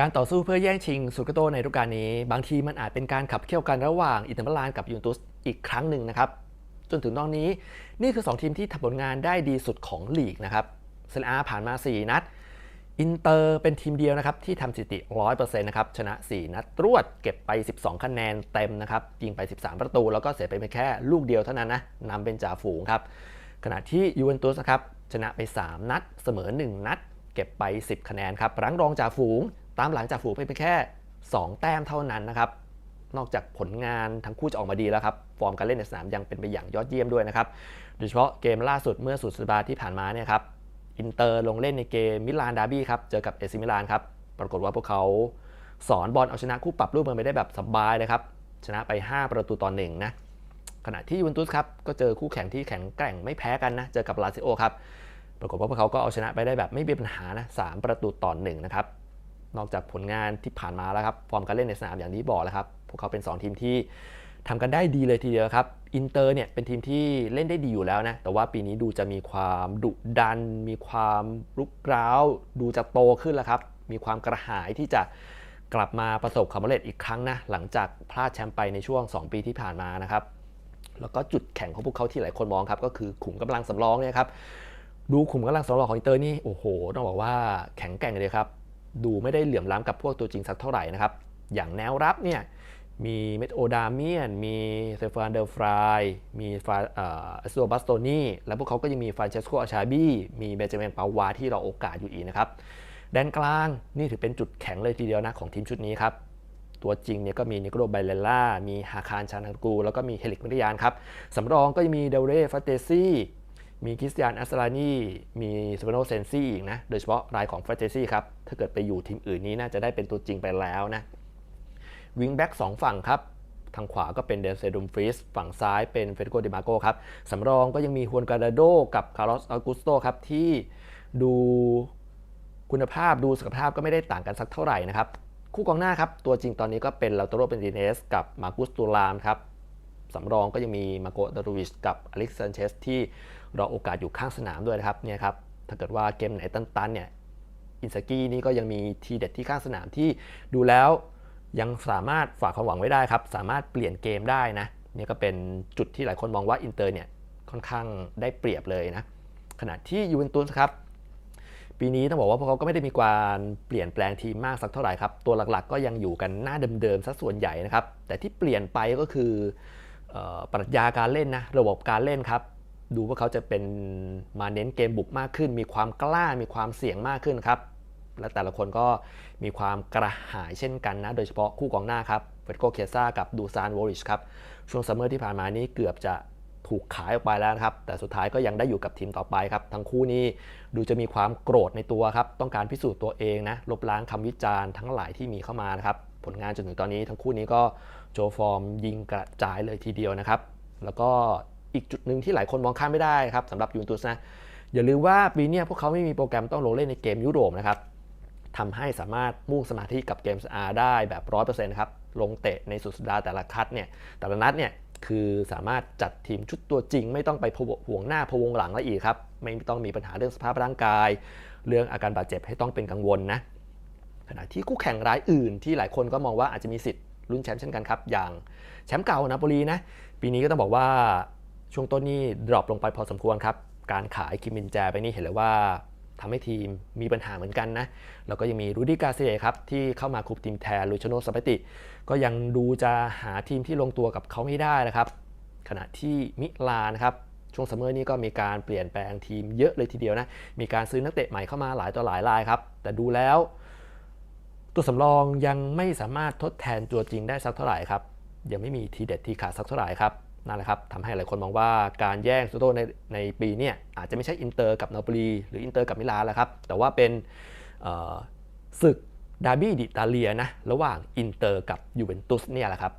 การต่อสู้เพื่อแย่งชิงสุกโตในฤดูกาลนี้ บางทีมันอาจเป็นการขับเคี่ยวกันระหว่างอินเตอร์มิลานกับยูเวนตุสอีกครั้งหนึ่งนะครับ จนถึงตอนนี้นี่คือ 2 ทีมที่ทำผลงานได้ดีสุดของลีกนะครับเซเลอาผ่านมา 4 นัดอินเตอร์เป็นทีมเดียวนะครับที่ทำสถิติ 100%นะครับชนะ 4 นัดรวดเก็บไป 12 คะแนนเต็มนะครับยิงไป 13 ประตู แล้วก็เสียไปเพียงแค่ลูกเดียวเท่านั้นนะนำเป็นจ่าฝูงครับขณะที่ยูเวนตุสนะครับชนะไป 3 นัด เสมอ 1 นัด เก็บไป 10 คะแนนครับรั้งรองจ่าฝูง ตามหลังจ่าฝูงไปเพียงแค่ 2 แต้มเท่านั้นนะครับ นอกจากผลงานทั้งคู่จะออกมาดีแล้วครับ ฟอร์มการเล่นในสนามยังเป็นไปอย่างยอดเยี่ยมด้วยนะครับ โดยเฉพาะเกมล่าสุดเมื่อสุดสัปดาห์ที่ผ่านมาเนี่ยครับ อินเตอร์ลงเล่นในเกมมิลานดาร์บี้ครับ เจอกับเอซิมิลานครับ ปรากฏว่าพวกเขาสอนบอลเอาชนะคู่ปรับรูปมันไปได้แบบสบายเลยครับ ชนะไป 5 ประตูต่อหนึ่งนะ ขณะที่ยูเวนตุสครับ ก็เจอคู่แข่งที่แข็งแกร่งไม่แพ้กันนะ เจอกับลาซิโอครับ ปรากฏว่าพวกเขาก็เอาชนะไปได้แบบไม่มีปัญหานะสามประตูต่อหนึ่งนะครับ นอกจากผลงานที่ผ่านมาแล้วครับ ฟอร์มการเล่นในสนามอย่างที่บอกแล้วครับ พวกเขาเป็น 2 ทีมที่ทำกันได้ดีเลยทีเดียวครับ อินเตอร์เนี่ยเป็นทีมที่เล่นได้ดีอยู่แล้วนะ แต่ว่าปีนี้ดูจะมีความดุดัน มีความรุกร้าว ดูจะโตขึ้นแล้วครับ มีความกระหายที่จะกลับมาประสบความสำเร็จอีกครั้งนะ หลังจากพลาดแชมป์ไปในช่วง 2 ปีที่ผ่านมานะครับ แล้วก็จุดแข็งของพวกเขาที่หลายคนมองครับ ก็คือขุมกำลังสำรองเนี่ยครับ ดูขุมกำลังสำรองของอินเตอร์นี่ โอ้โห ต้องบอกว่าแข็งแกร่งเลยครับ ดูไม่ได้เหลื่อมล้ำกับพวกตัวจริงสักเท่าไหร่นะครับ อย่างแนวรับเนี่ยมีเมทโอดาเมียน มีเซฟานเดอร์ฟราย มีฟาเอ่อซัวบัสโตนีและพวกเขาก็ยังมีฟรานเชสโกอาชาบี มีเบนจามินปาวาที่เราโอกาสอยู่อีกนะครับ แดนกลางนี่ถือเป็นจุดแข็งเลยทีเดียวนะของทีมชุดนี้ครับ ตัวจริงเนี่ยก็มีนิโคลไบเลล่า มีฮาคารชานังกู แล้วก็มีเฮลิกมิริยานครับ สำรองก็จะมีเดลเรฟาเตซี่ มีคริสเตียนอัสลานีมีสเปโนเซนซี่อีกนะ โดยเฉพาะรายของฟาเตซี่ครับ ถ้าเกิดไปอยู่ทีมอื่นนี้น่าจะได้เป็นตัวจริงไปแล้วนะ วิงแบ็กสองฝั่งครับ ทางขวาก็เป็นเดลเซดุมฟริสฝั่งซ้ายเป็นเฟเดโกดิมาโกครับ สำรองก็ยังมีฮวนการาโดกับคาร์ลอสอัลกุสโตครับ ที่ดูคุณภาพดูสุขภาพก็ไม่ได้ต่างกันสักเท่าไหร่นะครับ คู่กองหน้าครับ ตัวจริงตอนนี้ก็เป็นลาโตโรเบนติเนสกับมากุสตูลามครับสำรองก็ยังมีมาโกดารูวิชกับอเล็กซานเชสที่ รอโอกาสอยู่ข้างสนามด้วยนะครับเนี่ยครับถ้าเกิดว่าเกมไหนตันๆเนี่ยอินสกี้นี่ก็ยังมีทีเด็ดที่ข้างสนามที่ดูแล้วยังสามารถฝากความหวังไว้ได้ครับ สามารถเปลี่ยนเกมได้นะเนี่ยก็เป็นจุดที่หลายคนมองว่าอินเตอร์เนี่ยค่อนข้างได้เปรียบเลยนะขณะที่ยูเวนตุสครับปีนี้ต้องบอกว่าพวกเขาก็ไม่ได้มีการเปลี่ยนแปลงทีมมากสักเท่าไหร่ครับ ตัวหลักๆ ก็ยังอยู่กันหน้าเดิมๆซะส่วนใหญ่นะครับ แต่ที่เปลี่ยนไปก็คือออปรัชญาการเล่นนะระบบการเล่นครับ ดูว่าเขาจะเป็นมาเน้นเกมบุกมากขึ้น มีความกล้ามีความเสี่ยงมากขึ้นครับ และแต่ละคนก็มีความกระหายเช่นกันนะ โดยเฉพาะคู่กองหน้าครับเฟรโกเคียซ่ากับดูซานวอริชครับ ช่วงซัมเมอร์ที่ผ่านมานี้เกือบจะถูกขายออกไปแล้วนะครับ แต่สุดท้ายก็ยังได้อยู่กับทีมต่อไปครับ ทั้งคู่นี้ดูจะมีความโกรธในตัวครับ ต้องการพิสูจน์ตัวเองนะ ลบล้างคำวิจารณ์ทั้งหลายที่มีเข้ามานะครับ ผลงานจนถึงตอนนี้ทั้งคู่นี้ก็โชว์ฟอร์มยิงกระจายเลยทีเดียวนะครับ แล้วก็ อีกจุดหนึ่งที่หลายคนมองข้ามไม่ได้ครับสำหรับยูเวนตุสนะอย่าลืมว่าปีนี้พวกเขาไม่มีโปรแกรมต้องลงเล่นในเกมยุโรปนะครับทำให้สามารถมุ่งสมาธิกับเกมส์อาได้แบบ100%ครับลงเตะในสุดสัปดาห์แต่ละคัดเนี่ยแต่ละนัดเนี่ยคือสามารถจัดทีมชุดตัวจริง ไม่ต้องไปห่วงหน้าพวงหลังแล้วอีกครับไม่ต้องมีปัญหาเรื่องสภาพร่างกาย เรื่องอาการบาดเจ็บให้ต้องเป็นกังวลนะขณะที่คู่แข่งรายอื่นที่หลายคนก็มองว่าอาจจะมีสิทธิ์ลุ้นแชมป์เช่นกันครับ อย่างแชมป์เก่านาโปลีนะ ปีนี้ก็ต้องบอกว่า ช่วงต้นนี่ดรอปลงไปพอสมควรครับ การขายคิมมินแจไปนี่เห็นเลยว่าทำให้ทีมมีปัญหาเหมือนกันนะ แล้วก็ยังมีรูดี้กาเซียครับ ที่เข้ามาคุมทีมแทนลูชโนสปาติ ก็ยังดูจะหาทีมที่ลงตัวกับเขาไม่ได้นะครับ ขณะที่มิลานครับ ช่วงซัมเมอร์นี้ก็มีการเปลี่ยนแปลงทีมเยอะเลยทีเดียวนะ มีการซื้อนักเตะใหม่เข้ามาหลายต่อหลายรายครับ แต่ดูแล้ว ตัวสำรองยังไม่สามารถทดแทนตัวจริงได้สักเท่าไหร่ครับ ยังไม่มีทีเด็ดทีขาดสักเท่าไหร่ครับ นั่นแหละครับทำให้หลายคนมองว่าการแย่งซูโตในในปีนี้อาจจะไม่ใช่อินเตอร์กับนาโปลีหรืออินเตอร์กับมิลานแล้วครับ แต่ว่าเป็นศึกดาร์บี้ดิตาเลียนะระหว่างอินเตอร์กับยูเวนตุสเนี่ยแหละครับ